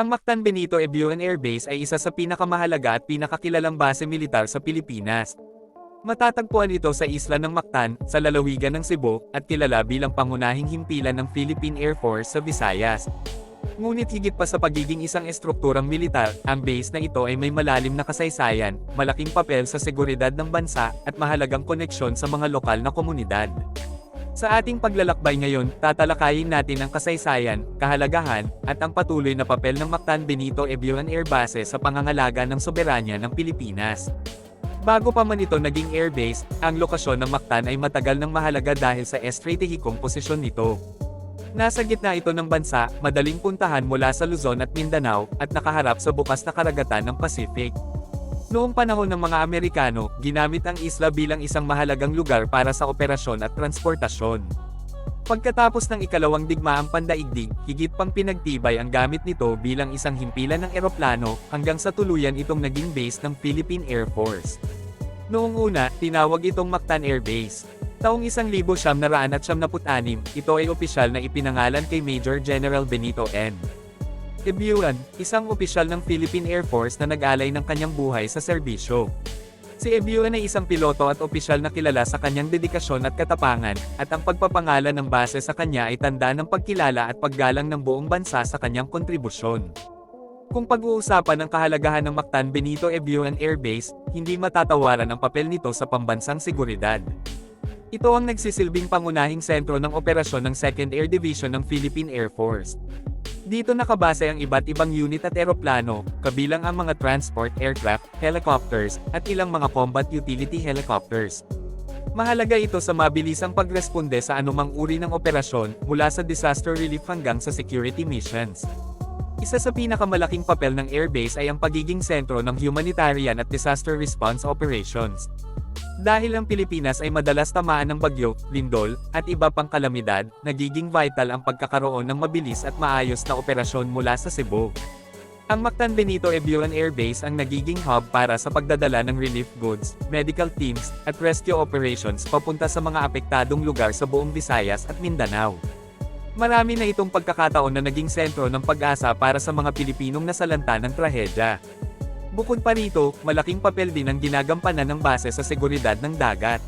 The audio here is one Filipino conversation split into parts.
Ang Mactan Benito Ebuan Air Base ay isa sa pinakamahalaga at pinakakilalang base militar sa Pilipinas. Matatagpuan ito sa isla ng Mactan, sa lalawigan ng Cebu, at kilala bilang pangunahing himpilan ng Philippine Air Force sa Visayas. Ngunit higit pa sa pagiging isang estrukturang militar, ang base na ito ay may malalim na kasaysayan, malaking papel sa seguridad ng bansa, at mahalagang koneksyon sa mga lokal na komunidad. Sa ating paglalakbay ngayon, tatalakayin natin ang kasaysayan, kahalagahan, at ang patuloy na papel ng Mactan Benito Ebuan Air Base sa pangangalaga ng soberanya ng Pilipinas. Bago pa man ito naging airbase, ang lokasyon ng Mactan ay matagal ng mahalaga dahil sa estratehikong posisyon nito. Nasa gitna ito ng bansa, madaling puntahan mula sa Luzon at Mindanao, at nakaharap sa bukas na karagatan ng Pacific. Noong panahon ng mga Amerikano, ginamit ang isla bilang isang mahalagang lugar para sa operasyon at transportasyon. Pagkatapos ng ikalawang digmaang pandaigdig, higit pang pinagtibay ang gamit nito bilang isang himpilan ng eroplano, hanggang sa tuluyan itong naging base ng Philippine Air Force. Noong una, tinawag itong Mactan Air Base. Taong 1976, ito ay opisyal na ipinangalan kay Major General Benito N. Ebuan, isang opisyal ng Philippine Air Force na nag-alay ng kanyang buhay sa serbisyo. Si Ebuan ay isang piloto at opisyal na kilala sa kanyang dedikasyon at katapangan, at ang pagpapangalan ng base sa kanya ay tanda ng pagkilala at paggalang ng buong bansa sa kanyang kontribusyon. Kung pag-uusapan ang kahalagahan ng Mactan Benito Ebuan Air Base, hindi matatawaran ang papel nito sa pambansang seguridad. Ito ang nagsisilbing pangunahing sentro ng operasyon ng 2nd Air Division ng Philippine Air Force. Dito nakabase ang iba't ibang unit at eroplano, kabilang ang mga transport aircraft, helicopters, at ilang mga combat utility helicopters. Mahalaga ito sa mabilisang pagresponde sa anumang uri ng operasyon, mula sa disaster relief hanggang sa security missions. Isa sa pinakamalaking papel ng airbase ay ang pagiging sentro ng humanitarian at disaster response operations. Dahil ang Pilipinas ay madalas tamaan ng bagyo, lindol, at iba pang kalamidad, nagiging vital ang pagkakaroon ng mabilis at maayos na operasyon mula sa Cebu. Ang Mactan Benito Ebuan Air Base ang nagiging hub para sa pagdadala ng relief goods, medical teams, at rescue operations papunta sa mga apektadong lugar sa buong Visayas at Mindanao. Marami na itong pagkakataon na naging sentro ng pag-asa para sa mga Pilipinong nasalanta ng trahedya. Bukod pa rito, malaking papel din ang ginagampanan ng base sa seguridad ng dagat.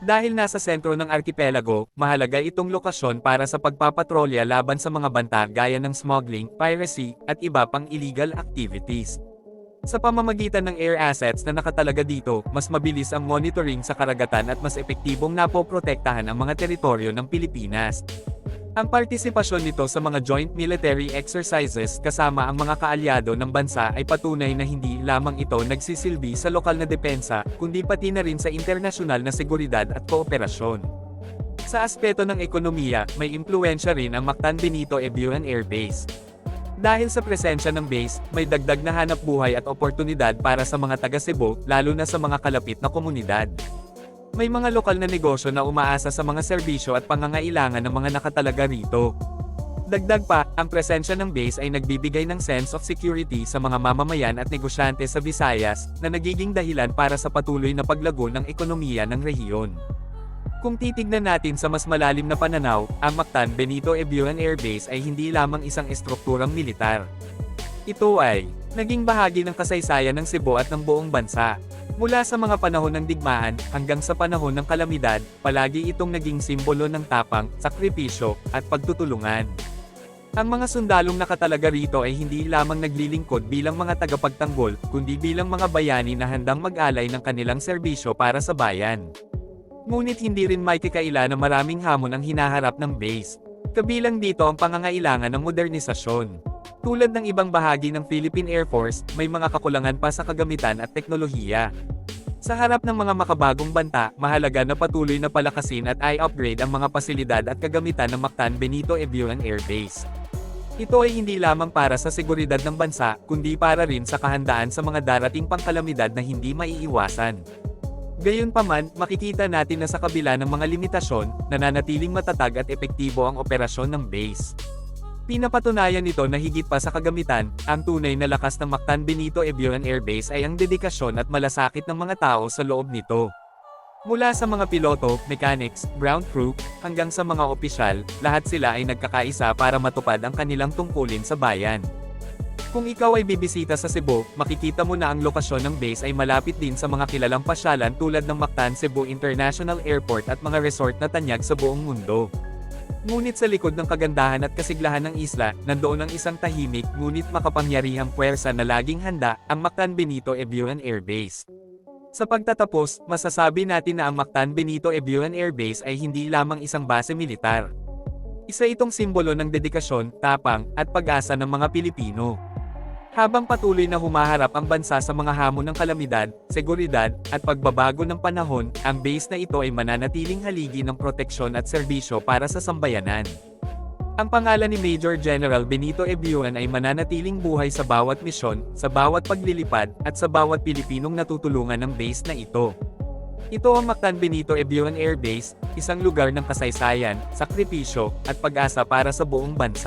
Dahil nasa sentro ng arkipelago, mahalaga itong lokasyon para sa pagpapatrolya laban sa mga banta gaya ng smuggling, piracy, at iba pang illegal activities. Sa pamamagitan ng air assets na nakatalaga dito, mas mabilis ang monitoring sa karagatan at mas epektibong napoprotektahan ang mga teritoryo ng Pilipinas. Ang partisipasyon nito sa mga joint military exercises kasama ang mga kaalyado ng bansa ay patunay na hindi lamang ito nagsisilbi sa lokal na depensa, kundi pati na rin sa internasyonal na seguridad at kooperasyon. Sa aspeto ng ekonomiya, may impluensya rin ang Mactan Benito Ebuan Air Base. Dahil sa presensya ng base, may dagdag na hanap buhay at oportunidad para sa mga taga Cebu, lalo na sa mga kalapit na komunidad. May mga lokal na negosyo na umaasa sa mga serbisyo at pangangailangan ng mga nakatalaga rito. Dagdag pa, ang presensya ng base ay nagbibigay ng sense of security sa mga mamamayan at negosyante sa Visayas, na nagiging dahilan para sa patuloy na paglago ng ekonomiya ng rehiyon. Kung titignan natin sa mas malalim na pananaw, ang Mactan Benito Ebuan Air Base ay hindi lamang isang estrukturang militar. Ito ay naging bahagi ng kasaysayan ng Cebu at ng buong bansa. Mula sa mga panahon ng digmaan, hanggang sa panahon ng kalamidad, palagi itong naging simbolo ng tapang, sakripisyo, at pagtutulungan. Ang mga sundalong nakatalaga rito ay hindi lamang naglilingkod bilang mga tagapagtanggol, kundi bilang mga bayani na handang mag-alay ng kanilang serbisyo para sa bayan. Ngunit hindi rin may kikaila na maraming hamon ang hinaharap ng base. Kabilang dito ang pangangailangan ng modernisasyon. Tulad ng ibang bahagi ng Philippine Air Force, may mga kakulangan pa sa kagamitan at teknolohiya. Sa harap ng mga makabagong banta, mahalaga na patuloy na palakasin at i-upgrade ang mga pasilidad at kagamitan ng Mactan Benito Ebuan Air Base. Ito ay hindi lamang para sa seguridad ng bansa, kundi para rin sa kahandaan sa mga darating pangkalamidad na hindi maiiwasan. Gayunpaman, makikita natin na sa kabila ng mga limitasyon, nananatiling matatag at epektibo ang operasyon ng base. Pinapatunayan nito na higit pa sa kagamitan, ang tunay na lakas ng Mactan Benito Ebuan Air Base ay ang dedikasyon at malasakit ng mga tao sa loob nito. Mula sa mga piloto, mechanics, ground crew, hanggang sa mga opisyal, lahat sila ay nagkakaisa para matupad ang kanilang tungkulin sa bayan. Kung ikaw ay bibisita sa Cebu, makikita mo na ang lokasyon ng base ay malapit din sa mga kilalang pasyalan tulad ng Mactan Cebu International Airport at mga resort na tanyag sa buong mundo. Ngunit sa likod ng kagandahan at kasiglahan ng isla, nandoon ang isang tahimik ngunit makapangyarihang puwersa na laging handa, ang Mactan Benito Ebuan Air Base. Sa pagtatapos, masasabi natin na ang Mactan Benito Ebuan Air Base ay hindi lamang isang base militar. Isa itong simbolo ng dedikasyon, tapang, at pag-asa ng mga Pilipino. Habang patuloy na humaharap ang bansa sa mga hamon ng kalamidad, seguridad, at pagbabago ng panahon, ang base na ito ay mananatiling haligi ng proteksyon at serbisyo para sa sambayanan. Ang pangalan ni Major General Benito Ebuan ay mananatiling buhay sa bawat misyon, sa bawat paglilipad, at sa bawat Pilipinong natutulungan ng base na ito. Ito ang Mactan Benito Ebuan Air Base, isang lugar ng kasaysayan, sakripisyo, at pag-asa para sa buong bansa.